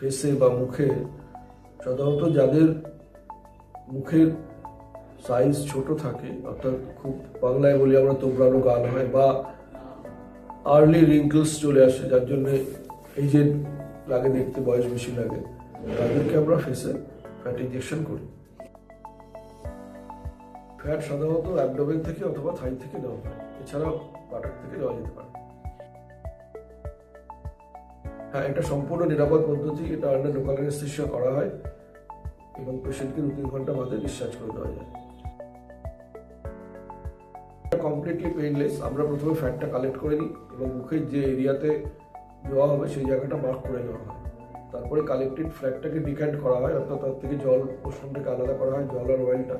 ফেসে বা মুখে, সাধারণত যাদের মুখের সাইজ ছোট থাকে, অর্থাৎ খুব বাংলায় বলি আমরা তোবড়ানো গাল হয় বা আর্লি রিঙ্কলস চলে আসে, যার জন্য এই যে লাগে দেখতে বয়স বেশি লাগে, তাদেরকে আমরা ফেসে ফ্যাট ইঞ্জেকশন করি। ফ্যাট সাধারণত অ্যাবডোমেন থেকে অথবা থাই থেকে নেওয়া হয়, এছাড়াও বাটার থেকে নেওয়া যেতে পারে। হ্যাঁ এটা সম্পূর্ণ নিরাপদ পদ্ধতি এটা আন্ডার লোকাল অ্যানেস্থেশিয়া করা হয় এবং পেশেন্টকে দু তিন ঘণ্টা বাদে ডিসচার্জ করে দেওয়া যায়। কমপ্লিটলি পেইনলেস আমরা প্রথমে ফ্যাটটা কালেক্ট করে নিই এবং মুখের যে এরিয়াতে দেওয়া হবে সেই জায়গাটা মার্ক করে নেওয়া হয়। তারপরে কালেক্টেড ফ্ল্যাটটাকে ডিক্যান্ট করা হয়, অর্থাৎ তার থেকে জল পোষণটাকে আলাদা করা হয়, জল আর অয়েলটা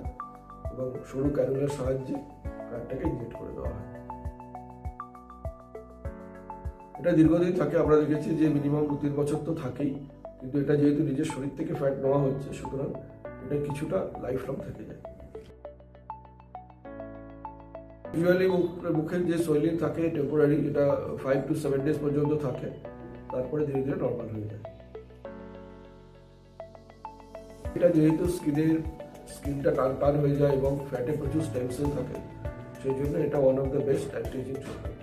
এবং সরু ক্যানুলার সাহায্যে ফ্ল্যাটটাকে ইনজেক্ট করে দেওয়া হয়। এটা দীর্ঘদিন থাকে, আমরা দেখেছি যে মিনিমাম দু তিন বছর তো থাকেই, কিন্তু এটা যেহেতু নিজের শরীর থেকে ফ্যাট নেওয়া হচ্ছে, সুতরাং এটা কিছুটা লাইফ লং থেকে যায়। ইউজুয়ালি মুখের যে শৈলী থাকে টেম্পোরারি এটা ফাইভ টু সেভেন ডেজ পর্যন্ত থাকে, তারপরে ধীরে ধীরে নর্মাল হয়ে যায়। এটা যেহেতু স্কিনের, স্কিনটা টান টান হয়ে যায় এবং ফ্যাটে প্রচুর স্টেম সেল থাকে, সেই জন্য এটা one of the best anti treatment